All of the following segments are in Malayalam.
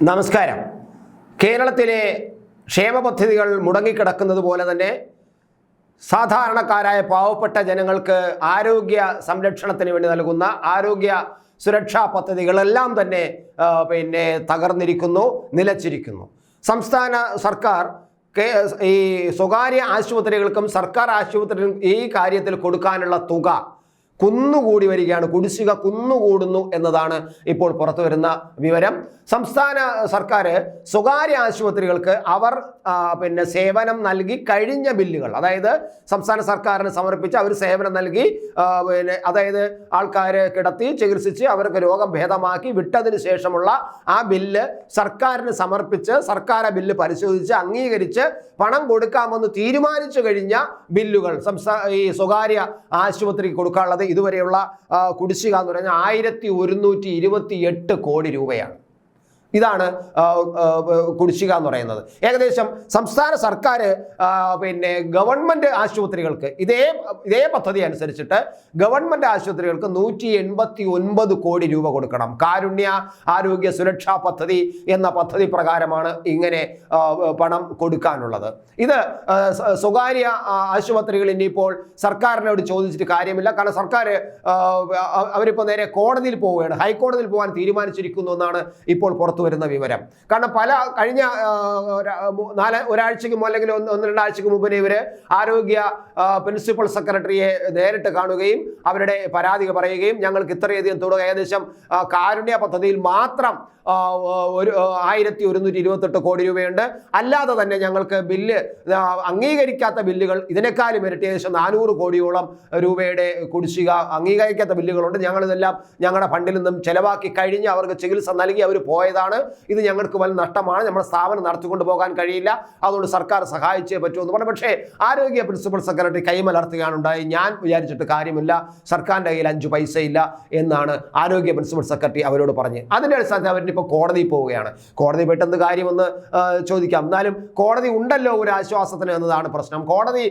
നമസ്കാരം. കേരളത്തിലെ ക്ഷേമ പദ്ധതികൾ മുടങ്ങിക്കിടക്കുന്നത് പോലെ തന്നെ സാധാരണക്കാരായ പാവപ്പെട്ട ജനങ്ങൾക്ക് ആരോഗ്യ സംരക്ഷണത്തിന് വേണ്ടി നൽകുന്ന ആരോഗ്യ സുരക്ഷാ പദ്ധതികളെല്ലാം തന്നെ പിന്നെ തകർന്നിരിക്കുന്നു നിലച്ചിരിക്കുന്നു. സംസ്ഥാന സർക്കാർ ഈ സ്വകാര്യ ആശുപത്രികൾക്കും സർക്കാർ ആശുപത്രികൾക്കും ഈ കാര്യത്തിൽ കൊടുക്കാനുള്ള തുക കുന്നുകൂടി വരികയാണ്. കുടിശ്ശിക കുന്നുകൂടുന്നു എന്നതാണ് ഇപ്പോൾ പുറത്തു വരുന്ന വിവരം. സംസ്ഥാന സർക്കാർ സ്വകാര്യ ആശുപത്രികൾക്ക് അവർ പിന്നെ സേവനം നൽകി കഴിഞ്ഞ ബില്ലുകൾ അതായത് സംസ്ഥാന സർക്കാരിന് സമർപ്പിച്ച് അവർ സേവനം നൽകി പിന്നെ അതായത് ആൾക്കാരെ കിടത്തി ചികിത്സിച്ച് അവർക്ക് രോഗം ഭേദമാക്കി വിട്ടതിന് ശേഷമുള്ള ആ ബില്ല് സർക്കാരിന് സമർപ്പിച്ച് സർക്കാർ ആ ബില്ല് പരിശോധിച്ച് അംഗീകരിച്ച് പണം കൊടുക്കാമെന്ന് തീരുമാനിച്ചു കഴിഞ്ഞ ബില്ലുകൾ സംസ്ഥാന ഈ സ്വകാര്യ ആശുപത്രിക്ക് കൊടുക്കാനുള്ളത്. ഇതുവരെയുള്ള കുടിശ്ശിക എന്ന് പറഞ്ഞാൽ ആയിരത്തി ഒരുന്നൂറ്റി ഇരുപത്തി എട്ട് കോടി രൂപയാണ്. ഇതാണ് കുടിശ്ശിക എന്ന് പറയുന്നത്. ഏകദേശം സംസ്ഥാന സർക്കാർ പിന്നെ ഗവൺമെന്റ് ആശുപത്രികൾക്ക് ഇതേ ഇതേ പദ്ധതി അനുസരിച്ചിട്ട് ഗവൺമെന്റ് ആശുപത്രികൾക്ക് നൂറ്റി എൺപത്തി ഒൻപത് കോടി രൂപ കൊടുക്കണം. കാരുണ്യ ആരോഗ്യ സുരക്ഷാ പദ്ധതി എന്ന പദ്ധതി പ്രകാരമാണ് ഇങ്ങനെ പണം കൊടുക്കാനുള്ളത്. ഇത് സ്വകാര്യ ആശുപത്രികൾ ഇനിയിപ്പോൾ സർക്കാരിനോട് ചോദിച്ചിട്ട് കാര്യമില്ല. കാരണം സർക്കാർ അവരിപ്പോൾ നേരെ കോടതിയിൽ പോവുകയാണ്. ഹൈക്കോടതിയിൽ പോകാൻ തീരുമാനിച്ചിരിക്കുന്നു എന്നാണ് ഇപ്പോൾ പുറത്തു വരുന്ന വിവരം. കാരണം പല കഴിഞ്ഞ നാല് ഒരാഴ്ചയ്ക്ക് മുമ്പ് അല്ലെങ്കിൽ ഒന്ന് ഒന്ന് രണ്ടാഴ്ചയ്ക്ക് മുമ്പിന് ഇവർ ആരോഗ്യ പ്രിൻസിപ്പൽ സെക്രട്ടറിയെ നേരിട്ട് കാണുകയും അവരുടെ പരാതി പറയുകയും ഞങ്ങൾക്ക് ഇത്രയധികം തുക ഏകദേശം കാരുണ്യ പദ്ധതിയിൽ മാത്രം ഒരു ആയിരത്തി ഒരുന്നൂറ്റി ഇരുപത്തെട്ട് കോടി രൂപയുണ്ട്. അല്ലാതെ തന്നെ ഞങ്ങൾക്ക് ബില്ല് അംഗീകരിക്കാത്ത ബില്ലുകൾ ഇതിനേക്കാളും ഇരട്ടി ഏകദേശം നാനൂറ് കോടിയോളം രൂപയുടെ കുടിശ്ശിക അംഗീകരിക്കാത്ത ബില്ലുകളുണ്ട്. ഞങ്ങളിതെല്ലാം ഞങ്ങളുടെ ഫണ്ടിൽ നിന്നും ചെലവാക്കി കഴിഞ്ഞ് അവർക്ക് ചികിത്സ നൽകി അവർ പോയതാണ്. ഇത് ഞങ്ങൾക്ക് വലിയ നഷ്ടമാണ്. നമ്മുടെ സ്ഥാപനം നടത്തിക്കൊണ്ട് പോകാൻ കഴിയില്ല. അതുകൊണ്ട് സർക്കാർ സഹായിച്ചേ പറ്റൂ എന്ന് പറഞ്ഞു. പക്ഷേ ആരോഗ്യ പ്രിൻസിപ്പൽ സെക്രട്ടറി കൈമലർത്തുകയാണ് ഉണ്ടായി ഞാൻ വിചാരിച്ചിട്ട് കാര്യമില്ല. സർക്കാരിന്റെ കയ്യിൽ അഞ്ച് പൈസ ഇല്ല എന്നാണ് ആരോഗ്യ പ്രിൻസിപ്പൽ സെക്രട്ടറി അവരോട് പറഞ്ഞ് അതിന്റെ അടിസ്ഥാനത്തിൽ അവരിപ്പോൾ കോടതിയിൽ പോവുകയാണ്. കോടതി പെട്ടെന്ന് കാര്യമെന്ന് ചോദിക്കാം. എന്നാലും കോടതി ഉണ്ടല്ലോ ഒരു ആശ്വാസത്തിന് എന്നതാണ് പ്രശ്നം. കോടതി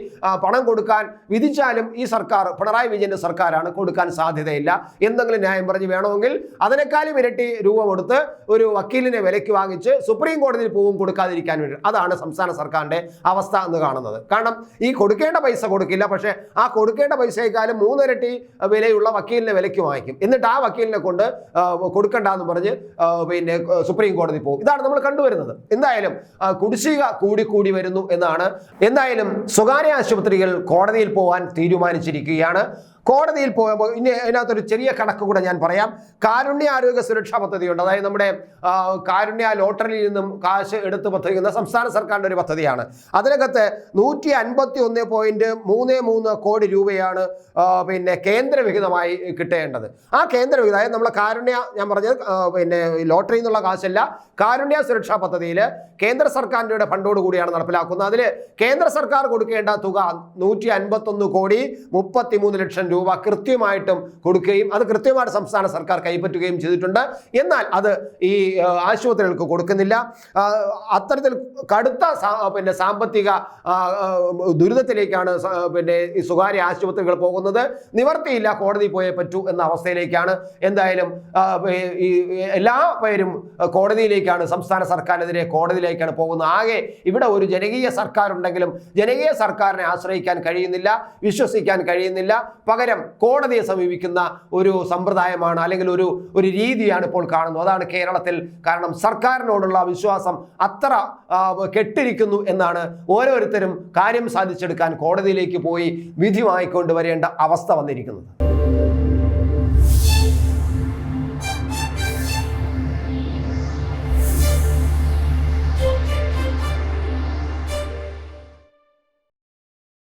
പണം കൊടുക്കാൻ വിധിച്ചാലും ഈ സർക്കാർ പിണറായി വിജയന്റെ സർക്കാരാണ് കൊടുക്കാൻ സാധ്യതയില്ല. എന്തെങ്കിലും ന്യായം പറഞ്ഞ് വേണമെങ്കിൽ അതിനേക്കാളും ഇരട്ടി രൂപ കൊടുത്ത് ഒരു വക്കീലിനെ വിലയ്ക്ക് വാങ്ങിച്ച് സുപ്രീം കോടതിയിൽ പോകും കൊടുക്കാതിരിക്കാൻ വേണ്ടി. അതാണ് സംസ്ഥാന സർക്കാരിന്റെ അവസ്ഥ എന്ന് കാണുന്നത്. കാരണം ഈ കൊടുക്കേണ്ട പൈസ കൊടുക്കില്ല. പക്ഷേ ആ കൊടുക്കേണ്ട പൈസയെക്കാളും മൂന്നിരട്ടി വിലയുള്ള വക്കീലിനെ വിലയ്ക്ക് വാങ്ങിക്കും. എന്നിട്ട് ആ വക്കീലിനെ കൊണ്ട് കൊടുക്കണ്ട എന്ന് പറഞ്ഞ് പിന്നെ സുപ്രീം കോടതി പോകും ഇതാണ് നമ്മൾ കണ്ടുവരുന്നത്. എന്തായാലും കുടിശ്ശിക കൂടിക്കൂടി കൂടി വരുന്നു എന്നാണ്. എന്തായാലും സ്വകാര്യ ആശുപത്രികൾ കോടതിയിൽ പോകാൻ തീരുമാനിച്ചിരിക്കുകയാണ്. കോടതിയിൽ പോകുമ്പോൾ ഇനി അതിനകത്തൊരു ചെറിയ കണക്ക് കൂടെ ഞാൻ പറയാം. കാരുണ്യ ആരോഗ്യ സുരക്ഷാ പദ്ധതിയുണ്ട്. അതായത് നമ്മുടെ കാരുണ്യ ലോട്ടറിയിൽ നിന്നും കാശ് എടുത്ത് പദ്ധതിക്കുന്ന സംസ്ഥാന സർക്കാരിന്റെ ഒരു പദ്ധതിയാണ്. അതിനകത്ത് നൂറ്റി അൻപത്തി ഒന്ന് പോയിന്റ് മൂന്ന് മൂന്ന് കോടി രൂപയാണ് പിന്നെ കേന്ദ്രവിഹിതമായി കിട്ടേണ്ടത്. ആ കേന്ദ്രവിഹിതം അതായത് നമ്മളെ കാരുണ്യ ഞാൻ പറഞ്ഞത് പിന്നെ ലോട്ടറി എന്നുള്ള കാശല്ല കാരുണ്യ സുരക്ഷാ പദ്ധതിയിൽ കേന്ദ്ര സർക്കാരിന്റെ ഫണ്ടോട് കൂടിയാണ് നടപ്പിലാക്കുന്നത്. അതിൽ കേന്ദ്ര സർക്കാർ കൊടുക്കേണ്ട തുക നൂറ്റി അൻപത്തൊന്ന് കോടി മുപ്പത്തി മൂന്ന് ലക്ഷം രൂപ കൃത്യമായിട്ടും കൊടുക്കുകയും അത് കൃത്യമായിട്ട് സംസ്ഥാന സർക്കാർ കൈപ്പറ്റുകയും ചെയ്തിട്ടുണ്ട്. എന്നാൽ അത് ഈ ആശുപത്രികൾക്ക് കൊടുക്കുന്നില്ല. അത്തരത്തിൽ കടുത്ത പിന്നെ സാമ്പത്തിക ദുരിതത്തിലേക്കാണ് പിന്നെ ഈ സ്വകാര്യ ആശുപത്രികൾ പോകുന്നത്. നിവർത്തിയില്ല കോടതി പോയേ പറ്റൂ എന്ന അവസ്ഥയിലേക്കാണ്. എന്തായാലും ഈ എല്ലാ പേരും കോടതിയിലേക്കാണ് സംസ്ഥാന സർക്കാരിനെതിരെ കോടതിയിലേക്കാണ് പോകുന്നത്. ആകെ ഇവിടെ ഒരു ജനകീയ സർക്കാർ ഉണ്ടെങ്കിലും ജനകീയ സർക്കാരിനെ ആശ്രയിക്കാൻ കഴിയുന്നില്ല വിശ്വസിക്കാൻ കഴിയുന്നില്ല. പകരം കോടതിയെ സമീപിക്കുന്ന ഒരു സമ്പ്രദായമാണ് അല്ലെങ്കിൽ ഒരു ഒരു രീതിയാണ് ഇപ്പോൾ കാണുന്നത്. അതാണ് കേരളത്തിൽ കാരണം സർക്കാരിനോടുള്ള വിശ്വാസം അത്ര കെട്ടിരിക്കുന്നു എന്നാണ് ഓരോരുത്തരും കാര്യം സാധിച്ചെടുക്കാൻ കോടതിയിലേക്ക് പോയി വിധി വാങ്ങിക്കൊണ്ട് വരേണ്ട അവസ്ഥ വന്നിരിക്കുന്നത്.